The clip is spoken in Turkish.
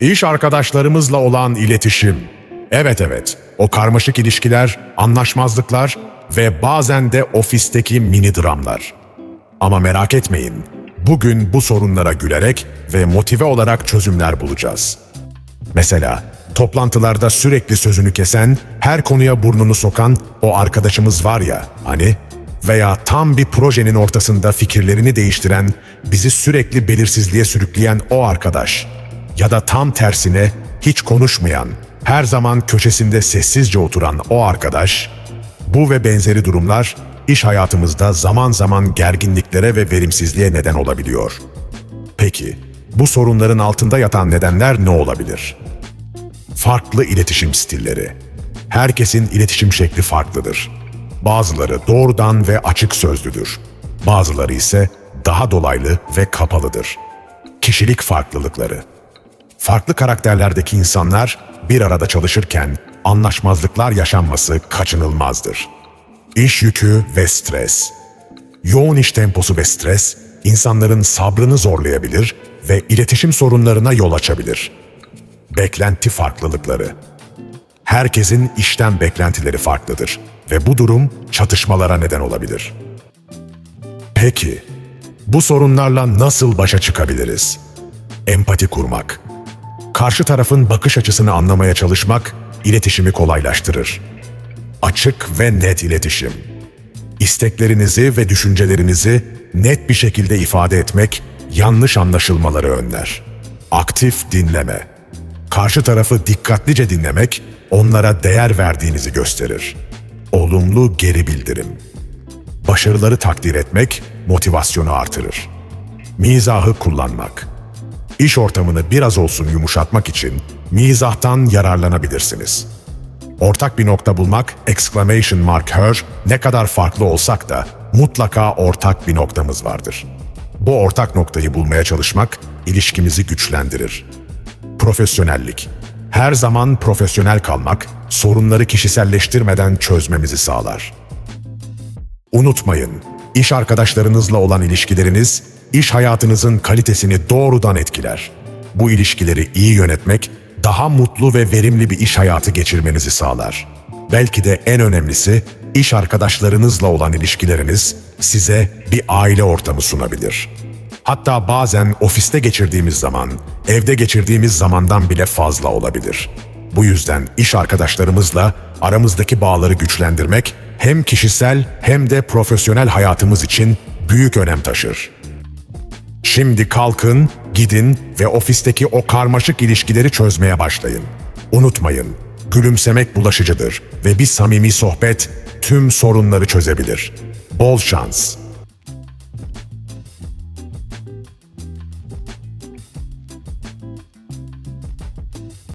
İş arkadaşlarımızla olan iletişim. Evet evet, o karmaşık ilişkiler, anlaşmazlıklar ve bazen de ofisteki mini dramlar. Ama merak etmeyin, bugün bu sorunlara gülerek ve motive olarak çözümler bulacağız. Mesela toplantılarda sürekli sözünü kesen, her konuya burnunu sokan o arkadaşımız var ya hani veya tam bir projenin ortasında fikirlerini değiştiren, bizi sürekli belirsizliğe sürükleyen o arkadaş ya da tam tersine hiç konuşmayan, her zaman köşesinde sessizce oturan o arkadaş, bu ve benzeri durumlar iş hayatımızda zaman zaman gerginliklere ve verimsizliğe neden olabiliyor. Peki, bu sorunların altında yatan nedenler ne olabilir? Farklı iletişim stilleri. Herkesin iletişim şekli farklıdır. Bazıları doğrudan ve açık sözlüdür. Bazıları ise daha dolaylı ve kapalıdır. Kişilik farklılıkları. Farklı karakterlerdeki insanlar bir arada çalışırken anlaşmazlıklar yaşanması kaçınılmazdır. İş yükü ve stres. Yoğun iş temposu ve stres insanların sabrını zorlayabilir ve iletişim sorunlarına yol açabilir. Beklenti farklılıkları. Herkesin işten beklentileri farklıdır ve bu durum çatışmalara neden olabilir. Peki, bu sorunlarla nasıl başa çıkabiliriz? Empati kurmak. Karşı tarafın bakış açısını anlamaya çalışmak iletişimi kolaylaştırır. Açık ve net iletişim. İsteklerinizi ve düşüncelerinizi net bir şekilde ifade etmek yanlış anlaşılmaları önler. Aktif dinleme. Karşı tarafı dikkatlice dinlemek onlara değer verdiğinizi gösterir. Olumlu geri bildirim. Başarıları takdir etmek motivasyonu artırır. Mizahı kullanmak. İş ortamını biraz olsun yumuşatmak için mizahtan yararlanabilirsiniz. Ortak bir nokta bulmak, exclamation mark her, ne kadar farklı olsak da mutlaka ortak bir noktamız vardır. Bu ortak noktayı bulmaya çalışmak ilişkimizi güçlendirir. Profesyonellik. Her zaman profesyonel kalmak, sorunları kişiselleştirmeden çözmemizi sağlar. Unutmayın, iş arkadaşlarınızla olan ilişkileriniz, iş hayatınızın kalitesini doğrudan etkiler. Bu ilişkileri iyi yönetmek, daha mutlu ve verimli bir iş hayatı geçirmenizi sağlar. Belki de en önemlisi, iş arkadaşlarınızla olan ilişkileriniz size bir aile ortamı sunabilir. Hatta bazen ofiste geçirdiğimiz zaman, evde geçirdiğimiz zamandan bile fazla olabilir. Bu yüzden iş arkadaşlarımızla aramızdaki bağları güçlendirmek hem kişisel hem de profesyonel hayatımız için büyük önem taşır. Şimdi kalkın, gidin ve ofisteki o karmaşık ilişkileri çözmeye başlayın. Unutmayın, gülümsemek bulaşıcıdır ve bir samimi sohbet tüm sorunları çözebilir. Bol şans.